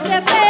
চেপে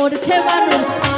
কষ্টে মরছে মানুষ